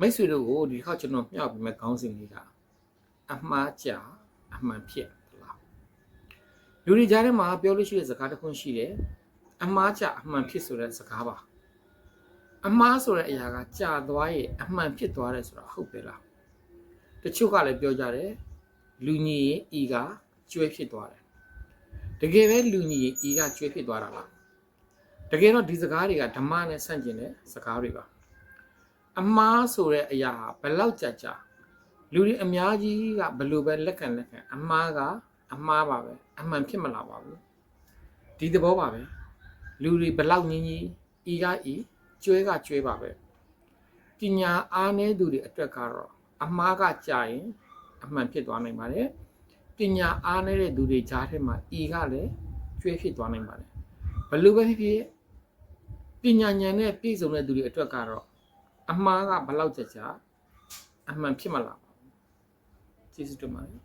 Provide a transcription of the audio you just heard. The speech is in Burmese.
မိတ်ဆွေတို့ကိုဒီတစ်ခါကျွန်တော်မျှပေးမဲ့ခေါင်းစဉ်လေးကအမှားကြအမှန်ဖြစ်လားလူတွေကြားထဲမှာပြောလို့ရှိတဲ့စကားတစ်ခုရှိတယ်အမှားကြအမှန်ဖြစ်ဆိုတဲ့စကားပါအမှားဆိုတဲ့အရာကကြာသွားရဲ့အမှန်ဖြစ်သွားတယ်ဆိုတာဟုတ်ပဲလားတချို့ကလည်းပြောကြတယ်လူညီရင်ဤကကျွဲဖြစ်သွားတယ်တကယ်ပဲလူညီရင်ဤကကျွဲဖြစ်သွားတာလားတကယ်တော့ဒီစကားတွေကဓမ္မနဲ့ဆန့်ကျင်တဲ့စကားတွေပါ အမားဆိုတဲ့အရာဟာဘယ်လောက်ကြာကြာလူတွေအများကြီးကဘယ်လိုပဲလက်ခံလက်ခံအမားကအမားပါပဲအမှန်ဖြစ်မလာပါဘူးဒီသဘောပါပဲလူတွေဘယ်လောက်ညင်းကြီးဤကဤကျွဲကကျွဲပါပဲပညာအားနည်းသူတွေအတွက်ကတော့အမားကကြာရင်အမှန်ဖြစ်သွားနိုင်ပါတယ်ပညာအားနည်းတဲ့သူတွေကြားထဲမှာဤကလည်းကျွဲဖြစ်သွားနိုင်ပါတယ်ဘယ်လိုပဲဖြစ်ဖြစ်ပညာဉာဏ်နဲ့ပြည့်စုံတဲ့သူတွေအတွက်ကတော့ အမှားကဘယ်လောက်ကြာကြာအမှန်ဖြစ်မလာပါဘူးကျေးဇူးတင်ပါတယ်